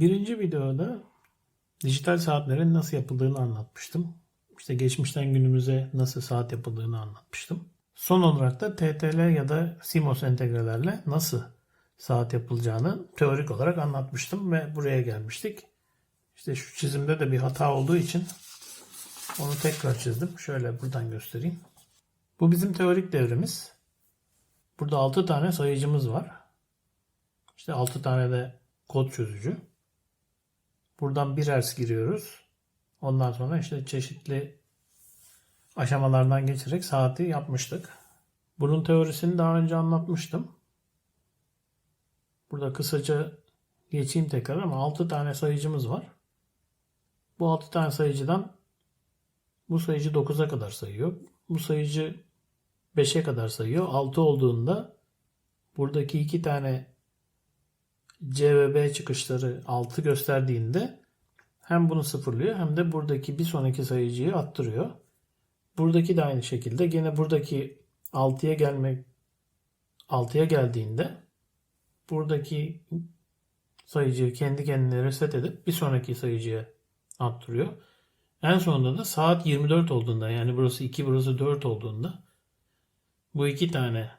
Birinci videoda dijital saatlerin nasıl yapıldığını anlatmıştım. İşte geçmişten günümüze nasıl saat yapıldığını anlatmıştım. Son olarak da TTL ya da CMOS entegrelerle nasıl saat yapılacağını teorik olarak anlatmıştım ve buraya gelmiştik. İşte şu çizimde de bir hata olduğu için onu tekrar çizdim. Şöyle buradan göstereyim. Bu bizim teorik devremiz. Burada 6 tane sayıcımız var. İşte 6 tane de kod çözücü. Buradan 1 Hz giriyoruz. Ondan sonra işte çeşitli aşamalardan geçerek saati yapmıştık. Bunun teorisini daha önce anlatmıştım. Burada kısaca geçeyim tekrar ama 6 tane sayıcımız var. Bu 6 tane sayıcıdan bu sayıcı 9'a kadar sayıyor. Bu sayıcı 5'e kadar sayıyor. 6 olduğunda buradaki iki tane C ve B çıkışları 6 gösterdiğinde hem bunu sıfırlıyor hem de buradaki bir sonraki sayıcıyı attırıyor. Buradaki de aynı şekilde gene buradaki 6'ya gelmek 6'ya geldiğinde buradaki sayıcıyı kendi kendine reset edip bir sonraki sayıcıya attırıyor. En sonunda da saat 24 olduğunda yani burası 2 burası 4 olduğunda bu iki tane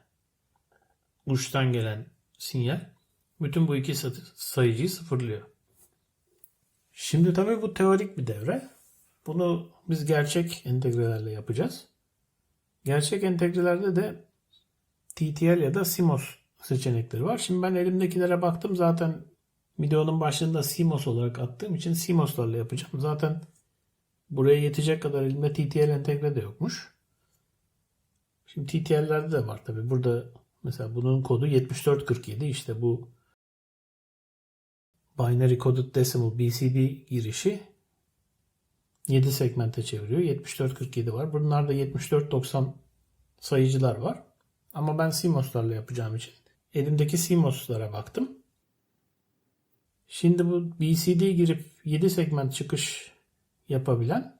uçtan gelen sinyal bütün bu iki sayıcıyı sıfırlıyor. Şimdi tabii bu teorik bir devre. Bunu biz gerçek entegrelerle yapacağız. Gerçek entegrelerde de TTL ya da CMOS seçenekleri var. Şimdi ben elimdekilere baktım zaten videonun başında CMOS olarak attığım için CMOS'larla yapacağım. Zaten buraya yetecek kadar elimde TTL entegre de yokmuş. Şimdi TTL'lerde de var tabi. Burada mesela bunun kodu 7447 işte bu Binary Coded Decimal BCD girişi 7 segmente çeviriyor. 7447 var. Bunlarda 7490 sayıcılar var. Ama ben CMOS'larla yapacağım için elimdeki CMOS'lara baktım. Şimdi bu BCD girip 7 segment çıkış yapabilen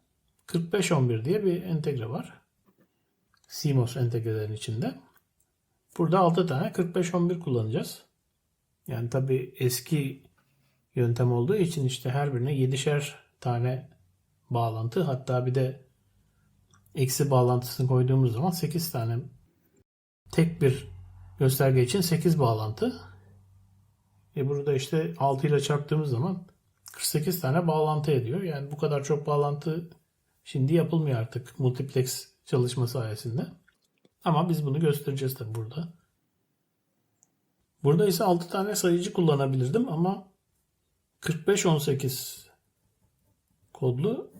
4511 diye bir entegre var. CMOS entegrelerin içinde. Burada 6 tane 4511 kullanacağız. Yani tabi eski yöntem olduğu için işte her birine 7'şer tane bağlantı hatta bir de eksi bağlantısını koyduğumuz zaman 8 tane tek bir gösterge için 8 bağlantı. E burada işte 6 ile çarptığımız zaman 48 tane bağlantı ediyor. Yani bu kadar çok bağlantı şimdi yapılmıyor artık multiplex çalışma sayesinde. Ama biz bunu göstereceğiz tabi burada. Burada ise 6 tane sayıcı kullanabilirdim ama 4518 kodlu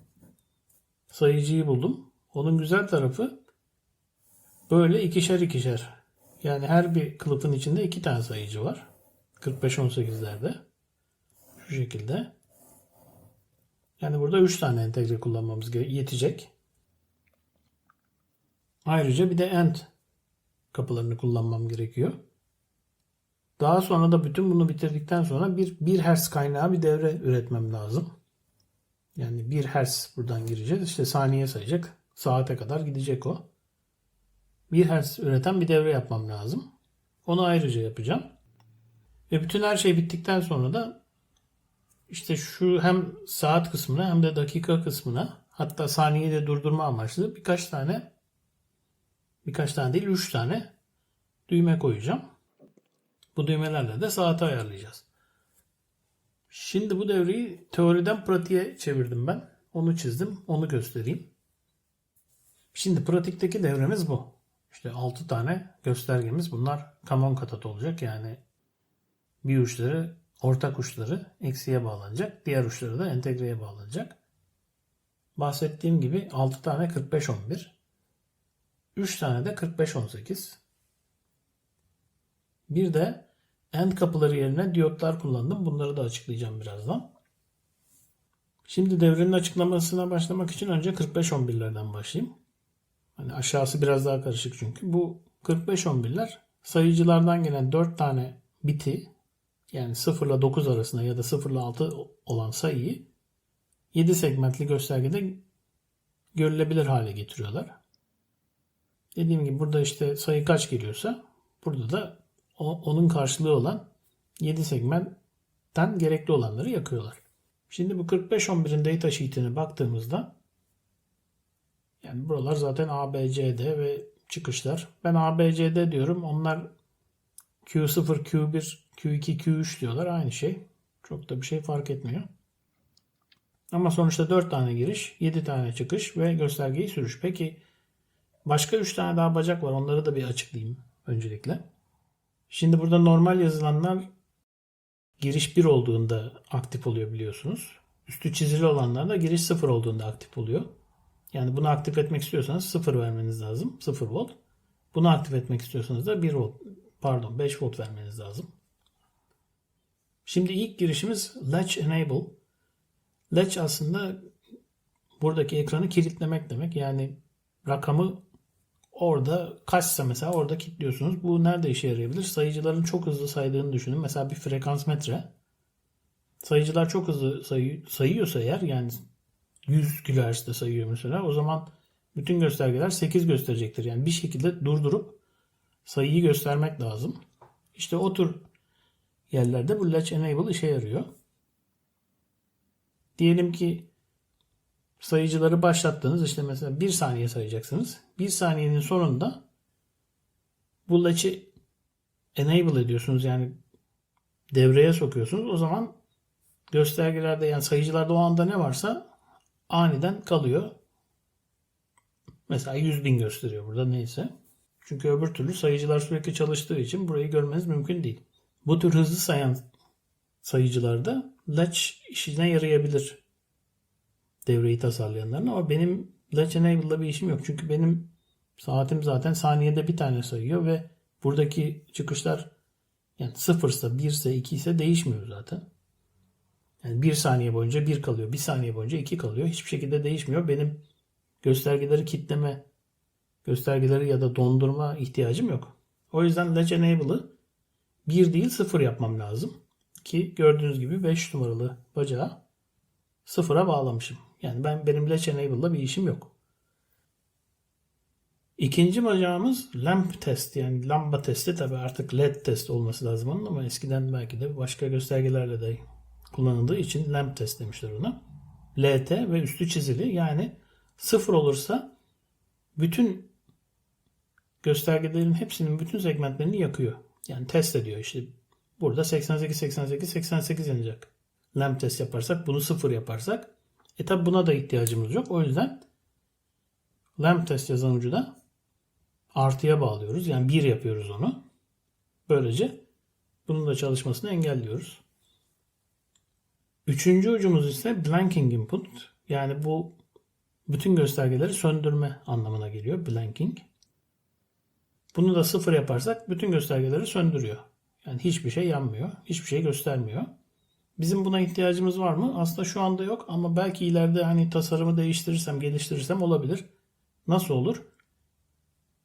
sayıcıyı buldum. Onun güzel tarafı böyle ikişer ikişer. Yani her bir kılıfın içinde iki tane sayıcı var. 4518'lerde. Şu şekilde. Yani burada 3 tane entegre kullanmamız yetecek. Ayrıca bir de end kapılarını kullanmam gerekiyor. Daha sonra da bütün bunu bitirdikten sonra bir 1 Hz kaynağı bir devre üretmem lazım. Yani 1 Hz buradan gireceğiz. İşte saniye sayacak. Saate kadar gidecek o. 1 Hz üreten bir devre yapmam lazım. Onu ayrıca yapacağım. Ve bütün her şey bittikten sonra da işte şu hem saat kısmına hem de dakika kısmına hatta saniyeyi de durdurma amaçlı birkaç tane birkaç tane değil 3 tane düğme koyacağım. Bu düğmelerle de saati ayarlayacağız. Şimdi bu devreyi teoriden pratiğe çevirdim ben. Onu çizdim. Onu göstereyim. Şimdi pratikteki devremiz bu. İşte 6 tane göstergemiz. Bunlar common katat olacak. Yani bir uçları ortak uçları eksiye bağlanacak. Diğer uçları da entegreye bağlanacak. Bahsettiğim gibi 6 tane 45-11. 3 tane de 45-18. Bir de end kapıları yerine diyotlar kullandım. Bunları da açıklayacağım birazdan. Şimdi devrenin açıklamasına başlamak için önce 45-11'lerden başlayayım. Hani aşağısı biraz daha karışık çünkü. Bu 45-11'ler sayıcılardan gelen 4 tane biti yani 0 ile 9 arasında ya da 0 ile 6 olan sayıyı 7 segmentli göstergede görülebilir hale getiriyorlar. Dediğim gibi burada işte sayı kaç geliyorsa burada da o, onun karşılığı olan 7 segment den gerekli olanları yakıyorlar. Şimdi bu 4511'in data sheet'ine baktığımızda yani buralar zaten A, B, C, D ve çıkışlar. Ben A, B, C, D diyorum. Onlar Q0, Q1, Q2, Q3 diyorlar. Aynı şey. Çok da bir şey fark etmiyor. Ama sonuçta 4 tane giriş, 7 tane çıkış ve göstergeyi sürüş. Peki başka 3 tane daha bacak var. Onları da bir açıklayayım öncelikle. Şimdi burada normal yazılanlar giriş 1 olduğunda aktif oluyor biliyorsunuz. Üstü çizili olanlar da giriş 0 olduğunda aktif oluyor. Yani bunu aktif etmek istiyorsanız 0 vermeniz lazım. 0 volt. Bunu aktif etmek istiyorsanız da 1 volt pardon 5 volt vermeniz lazım. Şimdi ilk girişimiz Latch Enable. Latch aslında buradaki ekranı kilitlemek demek. Yani rakamı orada kaçsa mesela orada kilitliyorsunuz. Bu nerede işe yarayabilir? Sayıcıların çok hızlı saydığını düşünün. Mesela bir frekans metre. Sayıcılar çok hızlı sayı, sayıyorsa eğer yani 100 kHz'de sayıyor mesela o zaman bütün göstergeler 8 gösterecektir. Yani bir şekilde durdurup sayıyı göstermek lazım. İşte o tür yerlerde bu Latch Enable işe yarıyor. Diyelim ki sayıcıları başlattınız. İşte mesela 1 saniye sayacaksınız. 1 saniyenin sonunda bu latch'i enable ediyorsunuz. Yani devreye sokuyorsunuz. O zaman göstergelerde yani sayıcılarda o anda ne varsa aniden kalıyor. Mesela 100 bin gösteriyor burada neyse. Çünkü öbür türlü sayıcılar sürekli çalıştığı için burayı görmeniz mümkün değil. Bu tür hızlı sayan sayıcılarda latch işine yarayabilir devreyi tasarlayanların ama benim latch enable'la bir işim yok. Çünkü benim saatim zaten saniyede bir tane sayıyor ve buradaki çıkışlar yani sıfırsa, birse, iki ise değişmiyor zaten. Yani bir saniye boyunca bir kalıyor, bir saniye boyunca iki kalıyor. Hiçbir şekilde değişmiyor. Benim göstergeleri kitleme, göstergeleri ya da dondurma ihtiyacım yok. O yüzden Latch Enable'ı 1 değil 0 yapmam lazım. Ki gördüğünüz gibi 5 numaralı bacağı sıfıra bağlamışım. Yani ben benim Latch Enable'da bir işim yok. İkinci bacağımız lamp test yani lamba testi tabi artık led test olması lazım onun ama eskiden belki de başka göstergelerle de kullanıldığı için lamp test demişler ona. LT ve üstü çizili yani sıfır olursa bütün göstergelerin hepsinin bütün segmentlerini yakıyor. Yani test ediyor işte. Burada 88 88 88 yanacak. Lamp test yaparsak bunu sıfır yaparsak e tabi buna da ihtiyacımız yok. O yüzden lamp test yazan ucu artıya bağlıyoruz. Yani 1 yapıyoruz onu. Böylece bunun da çalışmasını engelliyoruz. Üçüncü ucumuz ise blanking input. Yani bu bütün göstergeleri söndürme anlamına geliyor. Blanking. Bunu da sıfır yaparsak bütün göstergeleri söndürüyor. Yani hiçbir şey yanmıyor. Hiçbir şey göstermiyor. Bizim buna ihtiyacımız var mı? Aslında şu anda yok ama belki ileride hani tasarımı değiştirirsem, geliştirirsem olabilir. Nasıl olur?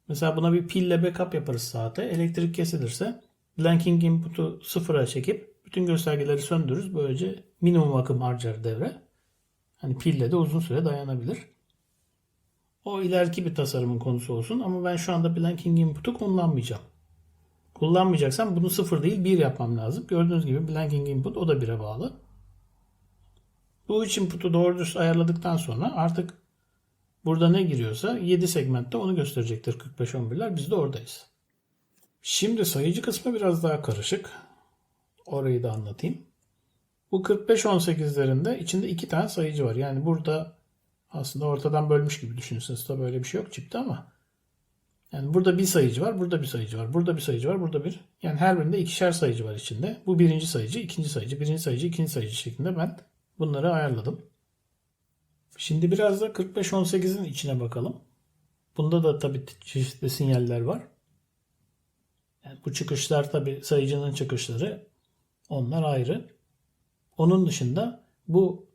Mesela buna bir pille backup yaparız saate. Elektrik kesilirse blanking input'u sıfıra çekip bütün göstergeleri söndürürüz. Böylece minimum akım harcar devre. Hani pille de uzun süre dayanabilir. O ileriki bir tasarımın konusu olsun ama ben şu anda blanking input'u kullanmayacağım. Kullanmayacaksam bunu sıfır değil bir yapmam lazım. Gördüğünüz gibi blanking input o da 1'e bağlı. Bu üç input'u doğru düz ayarladıktan sonra artık burada ne giriyorsa 7 segmentte onu gösterecektir 45-11'ler. Biz de oradayız. Şimdi sayıcı kısmı biraz daha karışık. Orayı da anlatayım. Bu 45-18'lerinde içinde iki tane sayıcı var. Yani burada aslında ortadan bölmüş gibi düşünürseniz tabii böyle bir şey yok çipte ama yani burada bir sayıcı var, burada bir sayıcı var, burada bir sayıcı var, burada bir. Yani her birinde ikişer sayıcı var içinde. Bu birinci sayıcı, ikinci sayıcı, birinci sayıcı, ikinci sayıcı şeklinde ben bunları ayarladım. Şimdi biraz da 45-18'in içine bakalım. Bunda da tabii çeşitli sinyaller var. Yani bu çıkışlar tabii sayıcının çıkışları. Onlar ayrı. Onun dışında bu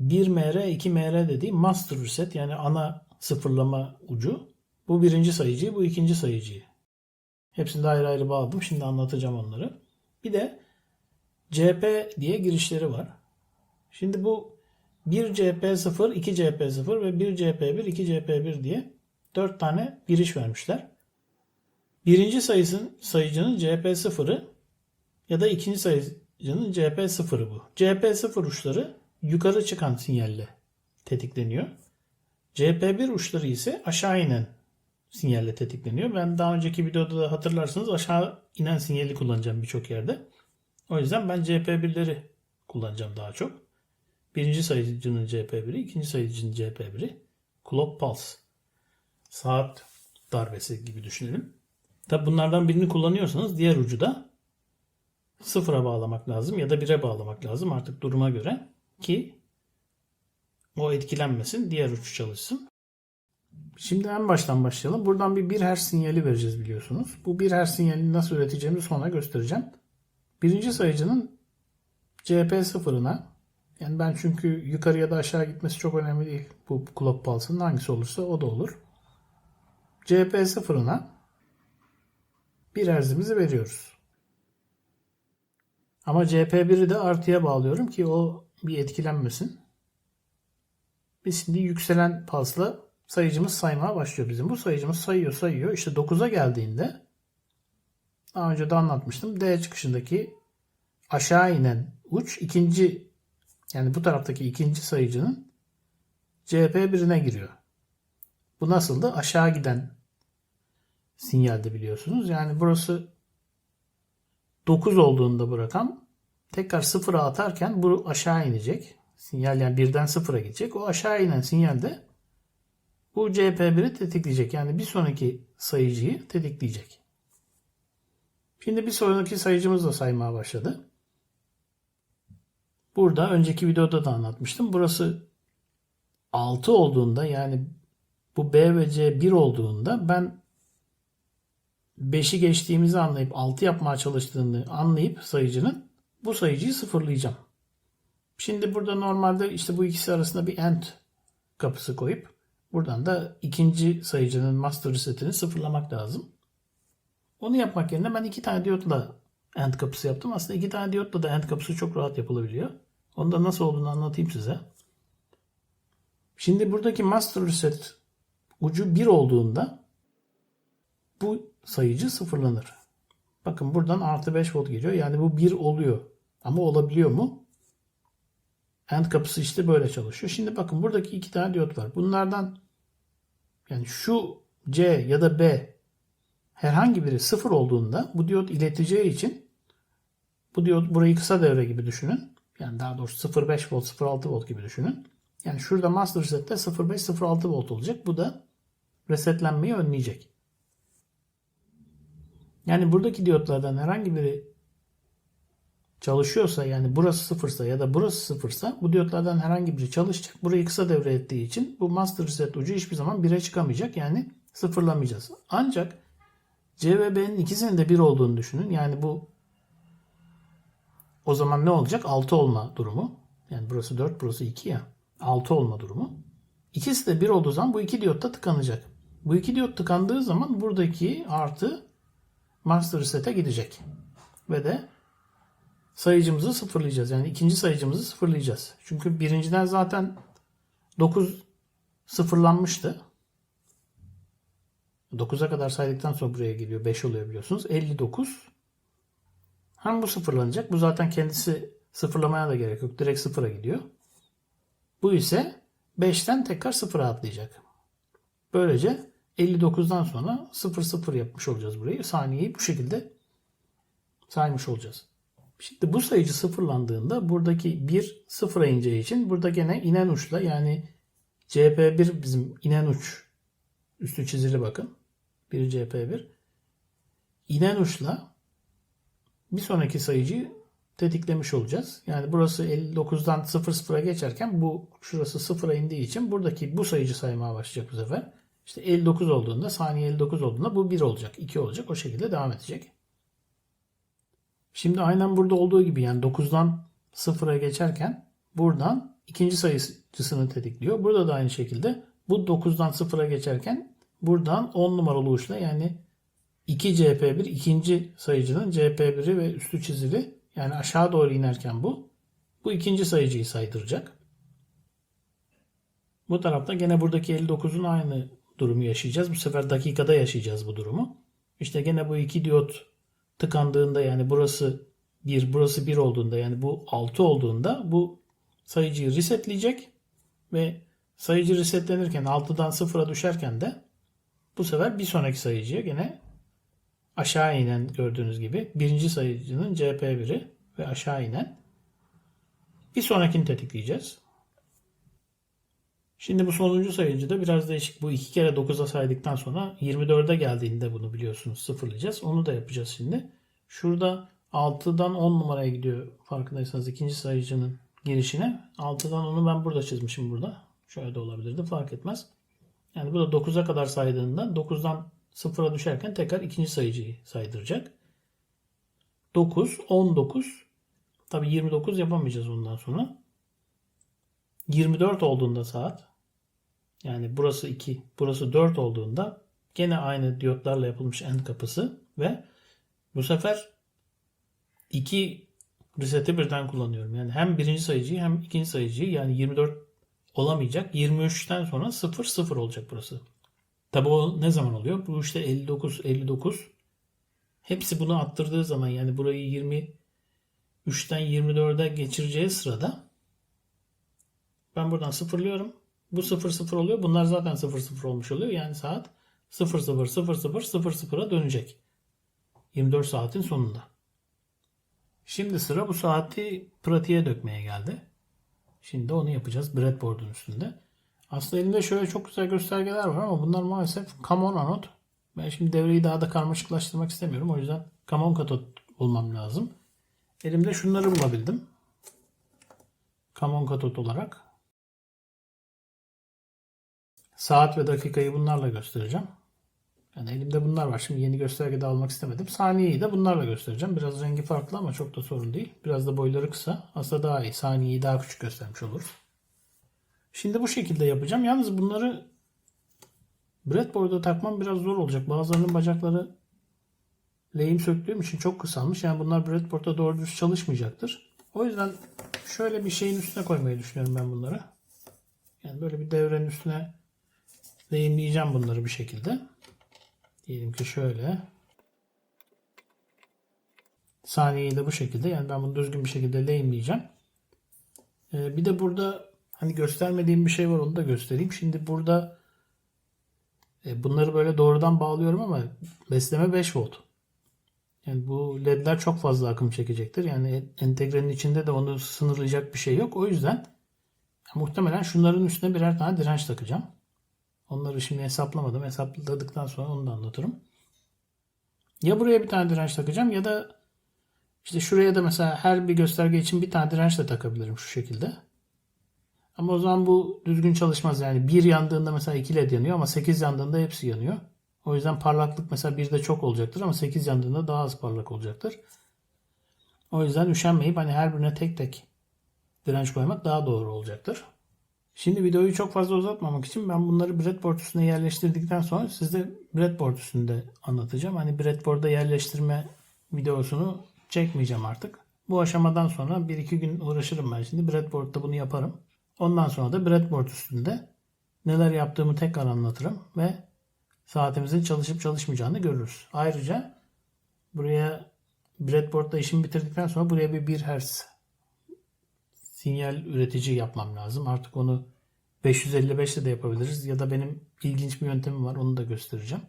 1MR, 2MR dediğim master reset yani ana sıfırlama ucu. Bu birinci sayıcıyı, bu ikinci sayıcıyı. Hepsini de ayrı ayrı bağladım. Şimdi anlatacağım onları. Bir de CP diye girişleri var. Şimdi bu 1 CP0, 2 CP0 ve 1 CP1, 2 CP1 diye 4 tane giriş vermişler. Birinci sayısın, sayıcının CP0'ı ya da ikinci sayı, sayıcının CP0'ı bu. CP0 uçları yukarı çıkan sinyalle tetikleniyor. CP1 uçları ise aşağı inen sinyalle tetikleniyor. Ben daha önceki videoda da hatırlarsanız aşağı inen sinyali kullanacağım birçok yerde. O yüzden ben CP1'leri kullanacağım daha çok. Birinci sayıcının CP1'i, ikinci sayıcının CP1'i. Clock pulse. Saat darbesi gibi düşünelim. Tabi bunlardan birini kullanıyorsanız diğer ucu da sıfıra bağlamak lazım ya da bire bağlamak lazım artık duruma göre ki o etkilenmesin diğer uç çalışsın. Şimdi en baştan başlayalım. Buradan bir 1 Hz sinyali vereceğiz biliyorsunuz. Bu 1 Hz sinyalini nasıl üreteceğimizi sonra göstereceğim. Birinci sayıcının CP0'ına yani ben çünkü yukarı ya da aşağı gitmesi çok önemli değil. Bu clock pulse'ın hangisi olursa o da olur. CP0'ına 1 Hz'imizi veriyoruz. Ama CP1'i de artıya bağlıyorum ki o bir etkilenmesin. Biz şimdi yükselen pulse'la sayıcımız saymaya başlıyor bizim. Bu sayıcımız sayıyor sayıyor. İşte 9'a geldiğinde daha önce de anlatmıştım. D çıkışındaki aşağı inen uç ikinci yani bu taraftaki ikinci sayıcının CP1'ine giriyor. Bu nasıldı? Aşağı giden sinyalde biliyorsunuz. Yani burası 9 olduğunda bu rakam tekrar sıfıra atarken bu aşağı inecek. Sinyal yani birden sıfıra gidecek. O aşağı inen sinyalde bu CP1'i tetikleyecek. Yani bir sonraki sayıcıyı tetikleyecek. Şimdi bir sonraki sayıcımız da saymaya başladı. Burada önceki videoda da anlatmıştım. Burası 6 olduğunda yani bu B ve C 1 olduğunda ben 5'i geçtiğimizi anlayıp 6 yapmaya çalıştığını anlayıp sayıcının bu sayıcıyı sıfırlayacağım. Şimdi burada normalde işte bu ikisi arasında bir AND kapısı koyup buradan da ikinci sayıcının master resetini sıfırlamak lazım. Onu yapmak yerine ben iki tane diyotla AND kapısı yaptım. Aslında iki tane diyotla da AND kapısı çok rahat yapılabiliyor. Onu da nasıl olduğunu anlatayım size. Şimdi buradaki master reset ucu 1 olduğunda bu sayıcı sıfırlanır. Bakın buradan artı 5 volt geliyor. Yani bu 1 oluyor. Ama olabiliyor mu? AND kapısı işte böyle çalışıyor. Şimdi bakın buradaki iki tane diyot var. Bunlardan yani şu C ya da B herhangi biri sıfır olduğunda bu diyot ileteceği için bu diyot burayı kısa devre gibi düşünün. Yani daha doğrusu 0.5 volt 0.6 volt gibi düşünün. Yani şurada master resette 0.5 0.6 volt olacak. Bu da resetlenmeyi önleyecek. Yani buradaki diyotlardan herhangi biri çalışıyorsa yani burası sıfırsa ya da burası sıfırsa bu diyotlardan herhangi biri çalışacak. Burayı kısa devre ettiği için bu master reset ucu hiçbir zaman 1'e çıkamayacak. Yani sıfırlamayacağız. Ancak C ve B'nin ikisinin de 1 olduğunu düşünün. Yani bu o zaman ne olacak? 6 olma durumu. Yani burası 4, burası 2 ya. 6 olma durumu. İkisi de 1 olduğu zaman bu iki diyot da tıkanacak. Bu iki diyot tıkandığı zaman buradaki artı master reset'e gidecek. Ve de sayıcımızı sıfırlayacağız. Yani ikinci sayıcımızı sıfırlayacağız. Çünkü birinciden zaten 9 sıfırlanmıştı. 9'a kadar saydıktan sonra buraya geliyor. 5 oluyor biliyorsunuz. 59. Hem bu sıfırlanacak. Bu zaten kendisi sıfırlamaya da gerek yok. Direkt sıfıra gidiyor. Bu ise 5'ten tekrar sıfıra atlayacak. Böylece 59'dan sonra 0 0 yapmış olacağız burayı. Saniyeyi bu şekilde saymış olacağız. Şimdi bu sayıcı sıfırlandığında buradaki 1 sıfıra ineceği için burada gene inen uçla yani CP1 bizim inen uç üstü çizili bakın. Bir CP1 inen uçla bir sonraki sayıcıyı tetiklemiş olacağız. Yani burası 59'dan 00'a geçerken bu şurası 0'a indiği için buradaki bu sayıcı saymaya başlayacak bu sefer. İşte 59 olduğunda saniye 59 olduğunda bu 1 olacak, 2 olacak. O şekilde devam edecek. Şimdi aynen burada olduğu gibi yani 9'dan 0'a geçerken buradan ikinci sayıcısını tetikliyor. Burada da aynı şekilde bu 9'dan 0'a geçerken buradan 10 numaralı uçla yani 2 CP1 ikinci sayıcının CP1'i ve üstü çizili yani aşağı doğru inerken bu bu ikinci sayıcıyı saydıracak. Bu tarafta gene buradaki 59'un aynı durumu yaşayacağız. Bu sefer dakikada yaşayacağız bu durumu. İşte gene bu iki diyot tıkandığında yani burası 1 burası 1 olduğunda yani bu 6 olduğunda bu sayıcıyı resetleyecek ve sayıcı resetlenirken 6'dan 0'a düşerken de bu sefer bir sonraki sayıcıya gene aşağı inen gördüğünüz gibi birinci sayıcının CP1'i ve aşağı inen bir sonrakini tetikleyeceğiz. Şimdi bu sonuncu sayıcıda biraz değişik. Bu iki kere 9'a saydıktan sonra 24'e geldiğinde bunu biliyorsunuz sıfırlayacağız. Onu da yapacağız şimdi. Şurada 6'dan 10 numaraya gidiyor farkındaysanız ikinci sayıcının girişine. 6'dan 10'u ben burada çizmişim burada. Şöyle de olabilirdi fark etmez. Yani bu da 9'a kadar saydığında 9'dan 0'a düşerken tekrar ikinci sayıcıyı saydıracak. 9, 19. Tabi 29 yapamayacağız ondan sonra. 24 olduğunda saat yani burası 2, burası 4 olduğunda gene aynı diyotlarla yapılmış end kapısı ve bu sefer iki reseti birden kullanıyorum. Yani hem birinci sayıcıyı hem ikinci sayıcıyı yani 24 olamayacak. 23'ten sonra 0 0 olacak burası. Tabi o ne zaman oluyor? Bu işte 59 59 hepsi bunu attırdığı zaman yani burayı 23'ten 24'e geçireceği sırada ben buradan sıfırlıyorum. Bu 0 0 oluyor. Bunlar zaten 0 0 olmuş oluyor. Yani saat 0 0 0 0 0 0'a dönecek. 24 saatin sonunda. Şimdi sıra bu saati pratiğe dökmeye geldi. Şimdi onu yapacağız breadboard'un üstünde. Aslında elimde şöyle çok güzel göstergeler var ama bunlar maalesef come on anot. Ben şimdi devreyi daha da karmaşıklaştırmak istemiyorum. O yüzden come on katot bulmam lazım. Elimde şunları bulabildim. Come on katot olarak. Saat ve dakikayı bunlarla göstereceğim. Yani elimde bunlar var. Şimdi yeni gösterge de almak istemedim. Saniyeyi de bunlarla göstereceğim. Biraz rengi farklı ama çok da sorun değil. Biraz da boyları kısa. Aslında daha iyi. Saniyeyi daha küçük göstermiş olur. Şimdi bu şekilde yapacağım. Yalnız bunları breadboard'a takmam biraz zor olacak. Bazılarının bacakları lehim söktüğüm için çok kısalmış. Yani bunlar breadboard'da doğru düz çalışmayacaktır. O yüzden şöyle bir şeyin üstüne koymayı düşünüyorum ben bunları. Yani böyle bir devrenin üstüne lehimleyeceğim bunları bir şekilde. Diyelim ki şöyle. Saniyeyi de bu şekilde. Yani ben bunu düzgün bir şekilde lehimleyeceğim. Ee, bir de burada hani göstermediğim bir şey var onu da göstereyim. Şimdi burada e, bunları böyle doğrudan bağlıyorum ama besleme 5 volt. Yani bu ledler çok fazla akım çekecektir. Yani entegrenin içinde de onu sınırlayacak bir şey yok. O yüzden muhtemelen şunların üstüne birer tane direnç takacağım. Onları şimdi hesaplamadım. Hesapladıktan sonra onu da anlatırım. Ya buraya bir tane direnç takacağım ya da işte şuraya da mesela her bir gösterge için bir tane direnç de takabilirim şu şekilde. Ama o zaman bu düzgün çalışmaz. Yani bir yandığında mesela 2 led yanıyor ama 8 yandığında hepsi yanıyor. O yüzden parlaklık mesela bir de çok olacaktır ama 8 yandığında daha az parlak olacaktır. O yüzden üşenmeyip hani her birine tek tek direnç koymak daha doğru olacaktır. Şimdi videoyu çok fazla uzatmamak için ben bunları breadboard üstüne yerleştirdikten sonra size breadboard üstünde anlatacağım. Hani breadboard'a yerleştirme videosunu çekmeyeceğim artık. Bu aşamadan sonra 1-2 gün uğraşırım ben şimdi. Breadboard'da bunu yaparım. Ondan sonra da breadboard üstünde neler yaptığımı tekrar anlatırım ve saatimizin çalışıp çalışmayacağını görürüz. Ayrıca buraya breadboard'da işimi bitirdikten sonra buraya bir 1 Hz sinyal üretici yapmam lazım. Artık onu 555'te de yapabiliriz ya da benim ilginç bir yöntemim var onu da göstereceğim.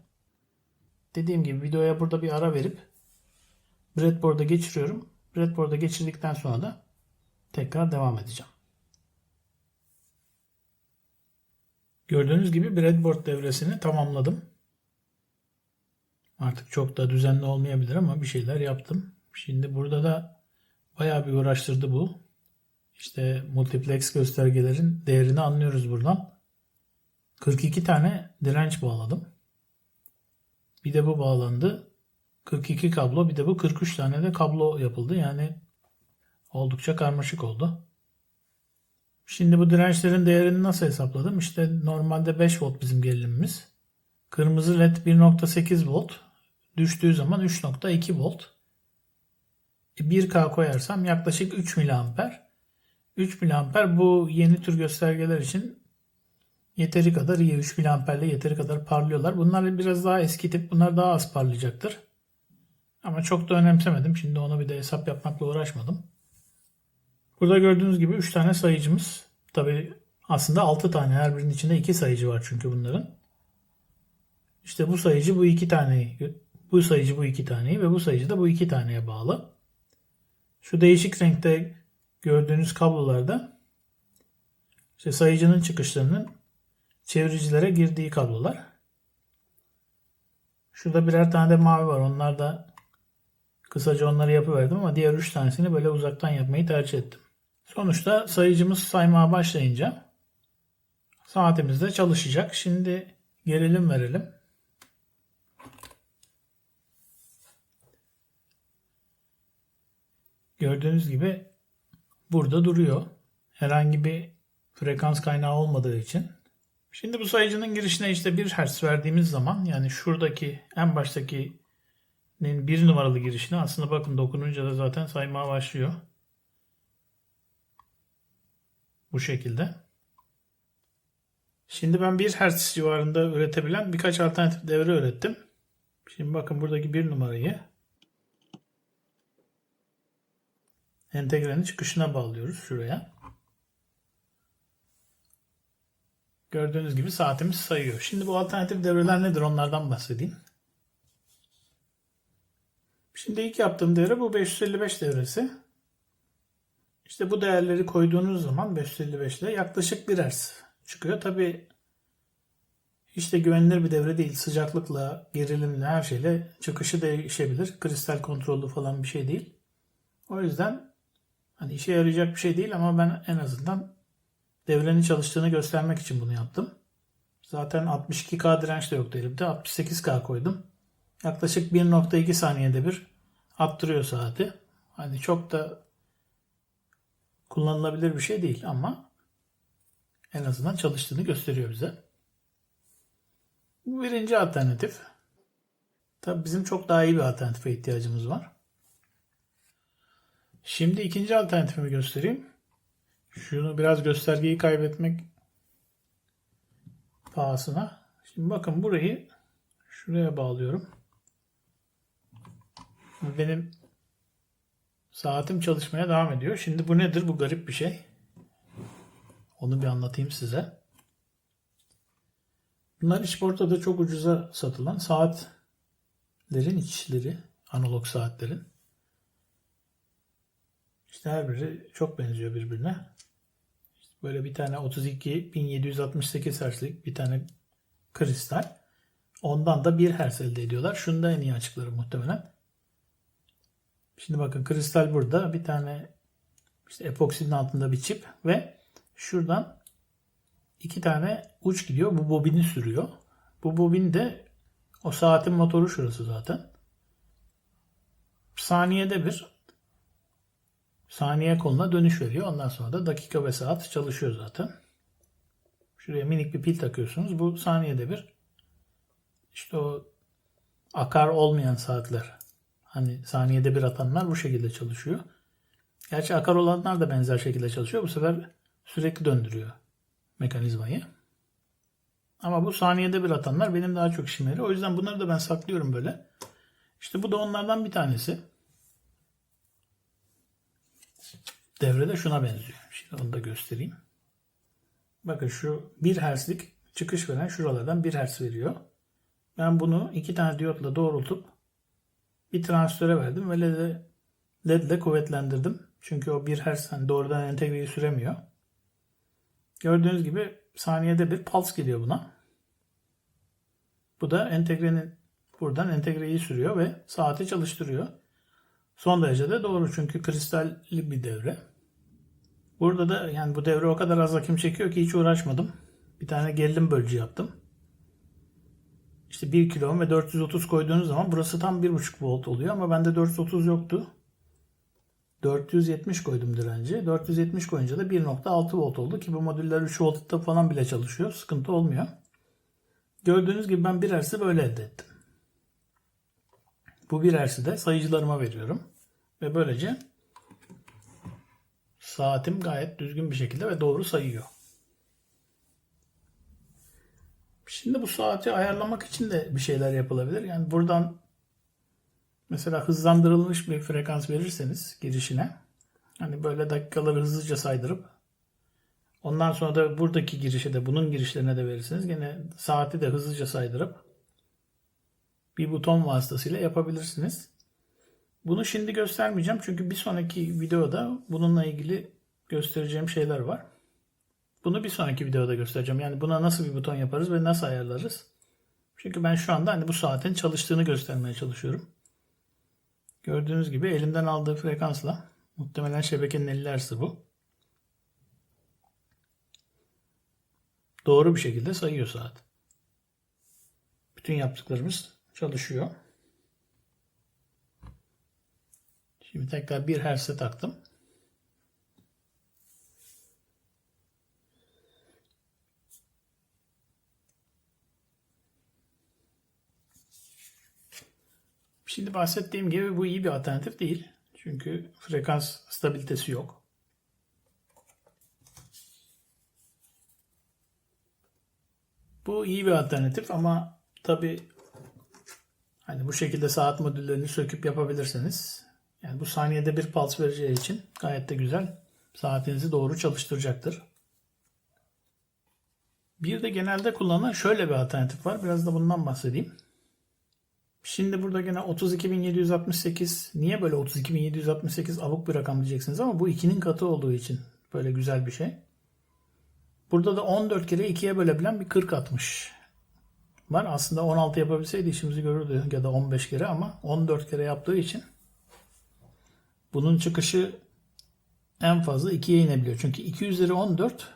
Dediğim gibi videoya burada bir ara verip breadboard'a geçiriyorum. Breadboard'a geçirdikten sonra da tekrar devam edeceğim. Gördüğünüz gibi breadboard devresini tamamladım. Artık çok da düzenli olmayabilir ama bir şeyler yaptım. Şimdi burada da bayağı bir uğraştırdı bu. İşte multiplex göstergelerin değerini anlıyoruz buradan. 42 tane direnç bağladım. Bir de bu bağlandı. 42 kablo bir de bu 43 tane de kablo yapıldı. Yani oldukça karmaşık oldu. Şimdi bu dirençlerin değerini nasıl hesapladım? İşte normalde 5 volt bizim gerilimimiz. Kırmızı led 1.8 volt. Düştüğü zaman 3.2 volt. 1K e, koyarsam yaklaşık 3 miliamper. 3 miliamper bu yeni tür göstergeler için yeteri kadar iyi. 3 miliamperle yeteri kadar parlıyorlar. Bunlar biraz daha eski tip. Bunlar daha az parlayacaktır. Ama çok da önemsemedim. Şimdi ona bir de hesap yapmakla uğraşmadım. Burada gördüğünüz gibi 3 tane sayıcımız. Tabi aslında 6 tane. Her birinin içinde 2 sayıcı var çünkü bunların. İşte bu sayıcı bu iki taneyi, bu sayıcı bu iki taneyi ve bu sayıcı da bu iki taneye bağlı. Şu değişik renkte gördüğünüz kablolarda işte sayıcının çıkışlarının çeviricilere girdiği kablolar. Şurada birer tane de mavi var. Onlar da kısaca onları yapıverdim ama diğer üç tanesini böyle uzaktan yapmayı tercih ettim. Sonuçta sayıcımız saymaya başlayınca saatimiz de çalışacak. Şimdi gerilim verelim. Gördüğünüz gibi burada duruyor. Herhangi bir frekans kaynağı olmadığı için. Şimdi bu sayıcının girişine işte 1 Hz verdiğimiz zaman yani şuradaki en baştaki bir numaralı girişine aslında bakın dokununca da zaten saymaya başlıyor. Bu şekilde. Şimdi ben 1 Hz civarında üretebilen birkaç alternatif devre ürettim. Şimdi bakın buradaki bir numarayı entegrenin çıkışına bağlıyoruz şuraya. Gördüğünüz gibi saatimiz sayıyor. Şimdi bu alternatif devreler nedir onlardan bahsedeyim. Şimdi ilk yaptığım devre bu 555 devresi. İşte bu değerleri koyduğunuz zaman 555 ile yaklaşık 1 Hz çıkıyor. Tabi hiç de güvenilir bir devre değil. Sıcaklıkla, gerilimle her şeyle çıkışı değişebilir. Kristal kontrollü falan bir şey değil. O yüzden hani işe yarayacak bir şey değil ama ben en azından devrenin çalıştığını göstermek için bunu yaptım. Zaten 62K direnç de yoktu elimde. 68K koydum. Yaklaşık 1.2 saniyede bir attırıyor saati. Hani çok da kullanılabilir bir şey değil ama en azından çalıştığını gösteriyor bize. Bu birinci alternatif. Tabii bizim çok daha iyi bir alternatife ihtiyacımız var. Şimdi ikinci alternatifimi göstereyim. Şunu biraz göstergeyi kaybetmek pahasına. Şimdi bakın burayı şuraya bağlıyorum. Benim saatim çalışmaya devam ediyor. Şimdi bu nedir? Bu garip bir şey. Onu bir anlatayım size. Bunlar işportada çok ucuza satılan saatlerin içleri, analog saatlerin. İşte her biri çok benziyor birbirine. İşte böyle bir tane 32 1768 Hz'lik bir tane kristal. Ondan da 1 Hz elde ediyorlar. Şunu da en iyi açıklarım muhtemelen. Şimdi bakın kristal burada. Bir tane işte epoksinin altında bir çip ve şuradan iki tane uç gidiyor. Bu bobini sürüyor. Bu bobin de o saatin motoru şurası zaten. Saniyede bir saniye koluna dönüş veriyor. Ondan sonra da dakika ve saat çalışıyor zaten. Şuraya minik bir pil takıyorsunuz. Bu saniyede bir işte o akar olmayan saatler. Hani saniyede bir atanlar bu şekilde çalışıyor. Gerçi akar olanlar da benzer şekilde çalışıyor. Bu sefer sürekli döndürüyor mekanizmayı. Ama bu saniyede bir atanlar benim daha çok işime yarıyor. O yüzden bunları da ben saklıyorum böyle. İşte bu da onlardan bir tanesi. Devrede şuna benziyor. Şimdi onu da göstereyim. Bakın şu 1 Hz'lik çıkış veren şuralardan 1 Hz veriyor. Ben bunu iki tane diyotla doğrultup bir transistöre verdim ve LED'e LED ile kuvvetlendirdim. Çünkü o 1 Hz hani doğrudan entegreyi süremiyor. Gördüğünüz gibi saniyede bir pulse geliyor buna. Bu da entegrenin buradan entegreyi sürüyor ve saati çalıştırıyor. Son derece de doğru çünkü kristalli bir devre. Burada da yani bu devre o kadar az akım çekiyor ki hiç uğraşmadım. Bir tane gerilim bölücü yaptım. İşte 1 kilo ve 430 koyduğunuz zaman burası tam 1.5 volt oluyor ama bende 430 yoktu. 470 koydum direnci. 470 koyunca da 1.6 volt oldu ki bu modüller 3 voltta falan bile çalışıyor. Sıkıntı olmuyor. Gördüğünüz gibi ben bir Hz'i böyle elde ettim. Bu bir Hz'i de sayıcılarıma veriyorum. Ve böylece saatim gayet düzgün bir şekilde ve doğru sayıyor. Şimdi bu saati ayarlamak için de bir şeyler yapılabilir. Yani buradan Mesela hızlandırılmış bir frekans verirseniz girişine hani böyle dakikaları hızlıca saydırıp ondan sonra da buradaki girişe de bunun girişlerine de verirsiniz. Gene saati de hızlıca saydırıp bir buton vasıtasıyla yapabilirsiniz. Bunu şimdi göstermeyeceğim çünkü bir sonraki videoda bununla ilgili göstereceğim şeyler var. Bunu bir sonraki videoda göstereceğim. Yani buna nasıl bir buton yaparız ve nasıl ayarlarız. Çünkü ben şu anda hani bu saatin çalıştığını göstermeye çalışıyorum. Gördüğünüz gibi elimden aldığı frekansla muhtemelen şebekenin 50 Hz'ı bu. Doğru bir şekilde sayıyor saat. Bütün yaptıklarımız çalışıyor. Şimdi tekrar bir Hz'e taktım. Şimdi bahsettiğim gibi bu iyi bir alternatif değil. Çünkü frekans stabilitesi yok. Bu iyi bir alternatif ama tabi hani bu şekilde saat modüllerini söküp yapabilirseniz yani bu saniyede bir pulse vereceği için gayet de güzel saatinizi doğru çalıştıracaktır. Bir de genelde kullanılan şöyle bir alternatif var. Biraz da bundan bahsedeyim. Şimdi burada gene 32.768 niye böyle 32.768 abuk bir rakam diyeceksiniz ama bu 2'nin katı olduğu için böyle güzel bir şey. Burada da 14 kere 2'ye bölebilen bir 40 atmış var. Aslında 16 yapabilseydi işimizi görürdü ya da 15 kere ama 14 kere yaptığı için bunun çıkışı en fazla 2'ye inebiliyor. Çünkü 2 üzeri 14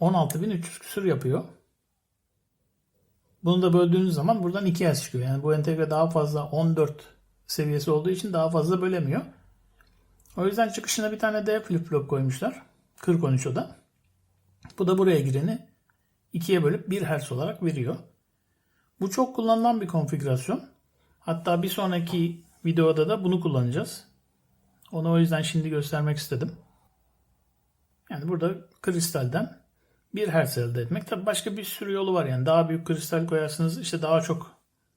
16.300 küsür yapıyor. Bunu da böldüğünüz zaman buradan 2 S çıkıyor. Yani bu entegre daha fazla 14 seviyesi olduğu için daha fazla bölemiyor. O yüzden çıkışına bir tane D flip flop koymuşlar. 40-13 o da. Bu da buraya gireni 2'ye bölüp 1 Hz olarak veriyor. Bu çok kullanılan bir konfigürasyon. Hatta bir sonraki videoda da bunu kullanacağız. Onu o yüzden şimdi göstermek istedim. Yani burada kristalden bir hertz elde etmek. Tabi başka bir sürü yolu var yani. Daha büyük kristal koyarsınız işte daha çok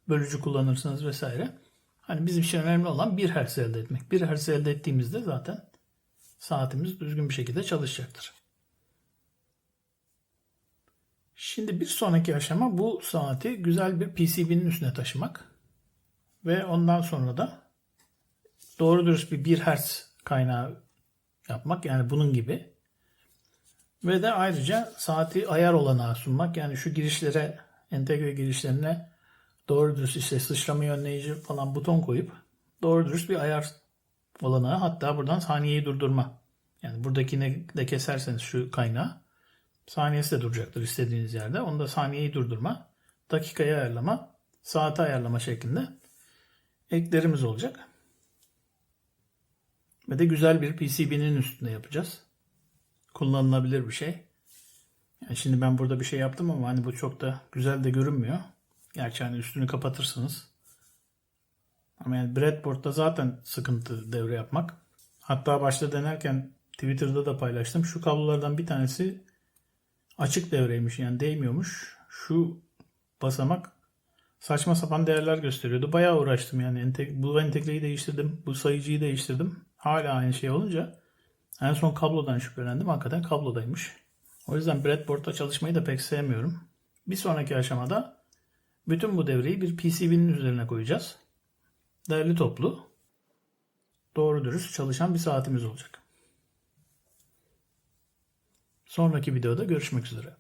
bölücü kullanırsınız vesaire. Hani bizim için önemli olan bir hertz elde etmek. Bir hertz elde ettiğimizde zaten saatimiz düzgün bir şekilde çalışacaktır. Şimdi bir sonraki aşama bu saati güzel bir PCB'nin üstüne taşımak. Ve ondan sonra da doğru dürüst bir 1 Hz kaynağı yapmak. Yani bunun gibi. Ve de ayrıca saati ayar olanağı sunmak. Yani şu girişlere, entegre girişlerine doğru dürüst işte sıçrama önleyici falan buton koyup doğru dürüst bir ayar olanağı. Hatta buradan saniyeyi durdurma. Yani buradakini de keserseniz şu kaynağı saniyesi de duracaktır istediğiniz yerde. Onu da saniyeyi durdurma, dakikayı ayarlama, saati ayarlama şeklinde eklerimiz olacak. Ve de güzel bir PCB'nin üstünde yapacağız kullanılabilir bir şey. Yani şimdi ben burada bir şey yaptım ama hani bu çok da güzel de görünmüyor. Gerçi hani üstünü kapatırsınız. Ama yani breadboard'da zaten sıkıntı devre yapmak. Hatta başta denerken Twitter'da da paylaştım. Şu kablolardan bir tanesi açık devreymiş yani değmiyormuş. Şu basamak saçma sapan değerler gösteriyordu. Bayağı uğraştım yani. Bu entegreyi değiştirdim. Bu sayıcıyı değiştirdim. Hala aynı şey olunca en son kablodan şüphelendim. Hakikaten kablodaymış. O yüzden breadboard'da çalışmayı da pek sevmiyorum. Bir sonraki aşamada bütün bu devreyi bir PCB'nin üzerine koyacağız. Değerli toplu, doğru dürüst çalışan bir saatimiz olacak. Sonraki videoda görüşmek üzere.